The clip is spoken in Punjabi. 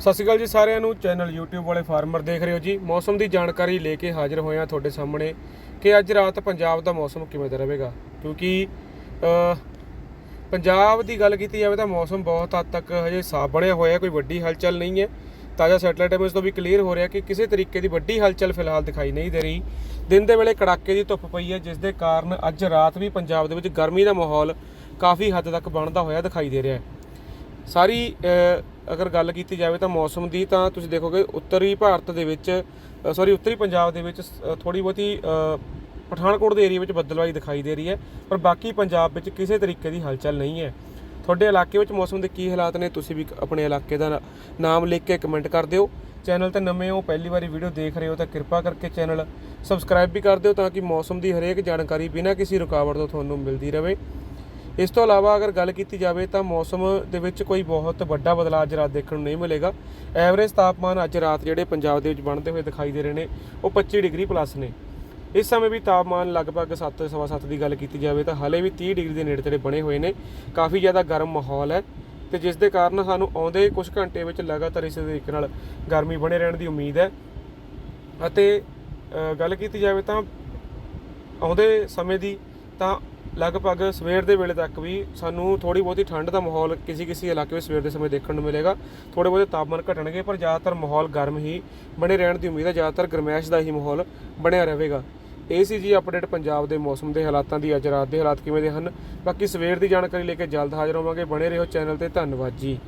ਸਤਿ ਸ਼੍ਰੀ ਅਕਾਲ ਜੀ ਸਾਰਿਆਂ ਨੂੰ। ਚੈਨਲ YouTube ਵਾਲੇ ਫਾਰਮਰ ਦੇਖ ਰਹੇ ਹੋ ਜੀ। ਮੌਸਮ ਦੀ ਜਾਣਕਾਰੀ ਲੈ ਕੇ ਹਾਜ਼ਰ ਹੋਏ ਹਾਂ ਤੁਹਾਡੇ ਸਾਹਮਣੇ ਕਿ ਅੱਜ ਰਾਤ ਪੰਜਾਬ ਦਾ ਮੌਸਮ ਕਿਵੇਂ ਦਾ ਰਹੇਗਾ। ਕਿਉਂਕਿ ਪੰਜਾਬ ਦੀ ਗੱਲ ਕੀਤੀ ਜਾਵੇ ਤਾਂ ਮੌਸਮ ਬਹੁਤ ਹੱਦ ਤੱਕ ਹਜੇ ਸਾਫ਼ ਬਣਿਆ ਹੋਇਆ ਹੈ, ਕੋਈ ਵੱਡੀ ਹਲਚਲ ਨਹੀਂ ਹੈ। ਤਾਜ਼ਾ ਸੈਟਲਾਈਟ ਇਮੇਜ ਤੋਂ ਵੀ ਕਲੀਅਰ ਹੋ ਰਿਹਾ ਕਿ ਕਿਸੇ ਤਰੀਕੇ ਦੀ ਵੱਡੀ ਹਲਚਲ ਫਿਲਹਾਲ ਦਿਖਾਈ ਨਹੀਂ ਦੇ ਰਹੀ। ਦਿਨ ਦੇ ਵੇਲੇ ਕੜਾਕੇ ਦੀ ਧੁੱਪ ਪਈ ਹੈ ਜਿਸ ਦੇ ਕਾਰਨ ਅੱਜ ਰਾਤ ਵੀ ਪੰਜਾਬ ਦੇ ਵਿੱਚ ਗਰਮੀ ਦਾ ਮਾਹੌਲ ਕਾਫੀ ਹੱਦ ਤੱਕ ਬਣਦਾ ਹੋਇਆ ਦਿਖਾਈ ਦੇ ਰਿਹਾ ਹੈ। ਸਾਰੀ ਅਗਰ ਗੱਲ ਕੀਤੀ ਜਾਵੇ ਤਾਂ ਮੌਸਮ ਦੀ ਤਾਂ ਤੁਸੀਂ ਦੇਖੋਗੇ ਉੱਤਰੀ ਭਾਰਤ ਦੇ ਵਿੱਚ ਸੌਰੀ ਉੱਤਰੀ ਪੰਜਾਬ ਦੇ ਵਿੱਚ ਥੋੜੀ ਬਹੁਤੀ ਪਠਾਨਕੋਟ ਦੇ ਏਰੀਆ ਵਿੱਚ ਬੱਦਲਵਾਈ ਦਿਖਾਈ ਦੇ ਰਹੀ ਹੈ, ਪਰ ਬਾਕੀ ਪੰਜਾਬ ਵਿੱਚ ਕਿਸੇ ਤਰੀਕੇ ਦੀ ਹਲਚਲ ਨਹੀਂ ਹੈ। ਤੁਹਾਡੇ ਇਲਾਕੇ ਵਿੱਚ ਮੌਸਮ ਦੇ ਕੀ ਹਾਲਾਤ ਨੇ, ਤੁਸੀਂ ਵੀ ਆਪਣੇ ਇਲਾਕੇ ਦਾ ਨਾਮ ਲਿਖ ਕੇ ਕਮੈਂਟ ਕਰ ਦਿਓ। ਚੈਨਲ ਤੇ ਨਵੇਂ ਹੋ, ਪਹਿਲੀ ਵਾਰੀ ਵੀਡੀਓ ਦੇਖ ਰਹੇ ਹੋ ਤਾਂ ਕਿਰਪਾ ਕਰਕੇ ਚੈਨਲ ਸਬਸਕ੍ਰਾਈਬ ਵੀ ਕਰ ਦਿਓ ਤਾਂ ਕਿ ਮੌਸਮ ਦੀ ਹਰੇਕ ਜਾਣਕਾਰੀ ਬਿਨਾਂ ਕਿਸੇ ਰੁਕਾਵਟ ਤੋਂ ਤੁਹਾਨੂੰ ਮਿਲਦੀ ਰਹੇ। ਇਸ ਤੋਂ ਇਲਾਵਾ ਅਗਰ ਗੱਲ ਕੀਤੀ ਜਾਵੇ ਤਾਂ ਮੌਸਮ ਦੇ ਵਿੱਚ ਕੋਈ ਬਹੁਤ ਵੱਡਾ ਬਦਲਾਅ ਅੱਜ ਰਾਤ ਦੇਖਣ ਨੂੰ ਨਹੀਂ ਮਿਲੇਗਾ। ਐਵਰੇਜ ਤਾਪਮਾਨ ਅੱਜ ਰਾਤ ਜਿਹੜੇ ਪੰਜਾਬ ਦੇ ਵਿੱਚ ਬਣਦੇ ਹੋਏ ਦਿਖਾਈ ਦੇ ਰਹੇ ਨੇ, ਉਹ 25 ਡਿਗਰੀ ਪਲੱਸ ਨੇ। ਇਸ ਸਮੇਂ ਵੀ ਤਾਪਮਾਨ ਲਗਭਗ 7 ਸਵਾ ਸੱਤ ਦੀ ਗੱਲ ਕੀਤੀ ਜਾਵੇ ਤਾਂ ਹਾਲੇ ਵੀ 30 ਡਿਗਰੀ ਦੇ ਨੇੜੇ ਤੇੜੇ ਬਣੇ ਹੋਏ ਨੇ। ਕਾਫੀ ਜ਼ਿਆਦਾ ਗਰਮ ਮਾਹੌਲ ਹੈ ਤੇ ਜਿਸ ਦੇ ਕਾਰਨ ਸਾਨੂੰ ਆਉਂਦੇ ਕੁਝ ਘੰਟੇ ਵਿੱਚ ਲਗਾਤਾਰ ਇਸੇ ਤਰੀਕੇ ਨਾਲ ਗਰਮੀ ਬਣੇ ਰਹਿਣ ਦੀ ਉਮੀਦ ਹੈ। ਅਤੇ ਗੱਲ ਕੀਤੀ ਜਾਵੇ ਤਾਂ ਆਉਂਦੇ ਸਮੇਂ ਦੀ ਤਾਂ ਲਗਭਗ ਸਵੇਰ ਦੇ ਵੇਲੇ ਤੱਕ ਵੀ ਸਾਨੂੰ ਥੋੜੀ ਬਹੁਤੀ ਠੰਡ ਦਾ ਮਾਹੌਲ ਕਿਸੇ ਕਿਸੇ ਇਲਾਕੇ ਵਿੱਚ ਸਵੇਰ ਦੇ ਸਮੇਂ ਦੇਖਣ ਨੂੰ ਮਿਲੇਗਾ। ਥੋੜੇ ਬਹੁਤੇ ਤਾਪਮਾਨ ਘਟਣਗੇ, ਪਰ ਜ਼ਿਆਦਾਤਰ ਮਾਹੌਲ ਗਰਮ ਹੀ, ਬਣੇ ਰਹਿਣ ਦੀ ਉਮੀਦ ਹੈ, ਜ਼ਿਆਦਾਤਰ ਗਰਮੈਸ਼ ਦਾ ਹੀ ਮਾਹੌਲ ਬਣਿਆ ਰਹੇਗਾ। ਇਹ ਸੀ ਜੀ ਅਪਡੇਟ ਪੰਜਾਬ ਦੇ ਮੌਸਮ ਦੇ ਹਾਲਾਤਾਂ ਦੀ ਅੱਜ ਰਾਤ ਦੇ ਹਾਲਾਤ ਕਿਵੇਂ ਦੇ ਹਨ। ਬਾਕੀ ਸਵੇਰ ਦੀ ਜਾਣਕਾਰੀ ਲੈ ਕੇ ਜਲਦ ਹਾਜ਼ਰ ਹੋਵਾਂਗੇ। ਬਣੇ ਰਹੋ ਚੈਨਲ ਤੇ, ਧੰਨਵਾਦ ਜੀ।